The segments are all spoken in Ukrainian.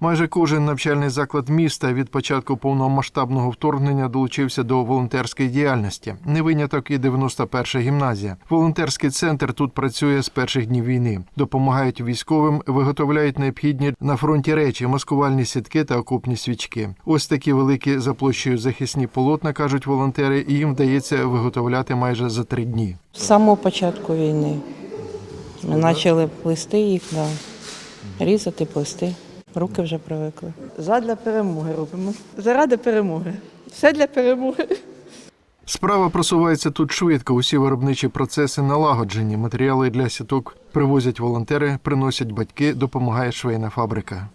Майже кожен навчальний заклад міста від початку повномасштабного вторгнення долучився до волонтерської діяльності. Не виняток і 91-ша гімназія. Волонтерський центр тут працює з перших днів війни. Допомагають військовим, виготовляють необхідні на фронті речі, маскувальні сітки та окопні свічки. Ось такі великі за площею захисні полотна кажуть волонтери, і їм вдається виготовляти майже за три дні. З самого початку війни. Ми почали плести їх, да. різати, плести. Руки вже привикли. Задля перемоги робимо. Заради перемоги. Все для перемоги. Справа просувається тут швидко. Усі виробничі процеси налагоджені. Матеріали для сіток привозять волонтери, приносять батьки, допомагає швейна фабрика.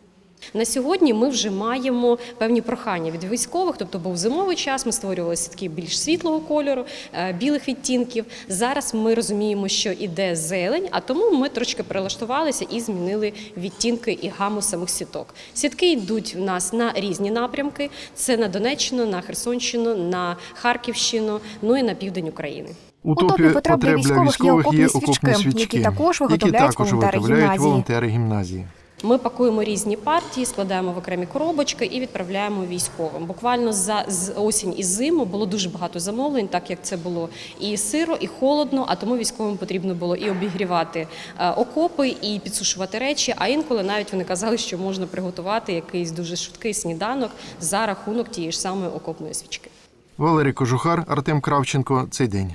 На сьогодні ми вже маємо певні прохання від військових, тобто був зимовий час, ми створювали сітки більш світлого кольору, е, білих відтінків. Зараз ми розуміємо, що іде зелень, а тому ми трошки перелаштувалися і змінили відтінки і гаму самих сіток. Сітки йдуть в нас на різні напрямки: це на Донеччину, на Херсонщину, на Харківщину, ну і на південь України. У топі топі потреб для військових є військових є окопні свічки, свічки, які також які виготовляють волонтери гімназії. Ми пакуємо різні партії, складаємо в окремі коробочки і відправляємо військовим. Буквально за з осінь і зиму було дуже багато замовлень, так як це було і сиро, і холодно. А тому військовим потрібно було і обігрівати е, окопи, і підсушувати речі. А інколи навіть вони казали, що можна приготувати якийсь дуже швидкий сніданок за рахунок тієї ж самої окопної свічки. Валерій Кожухар, Артем Кравченко. Цей день.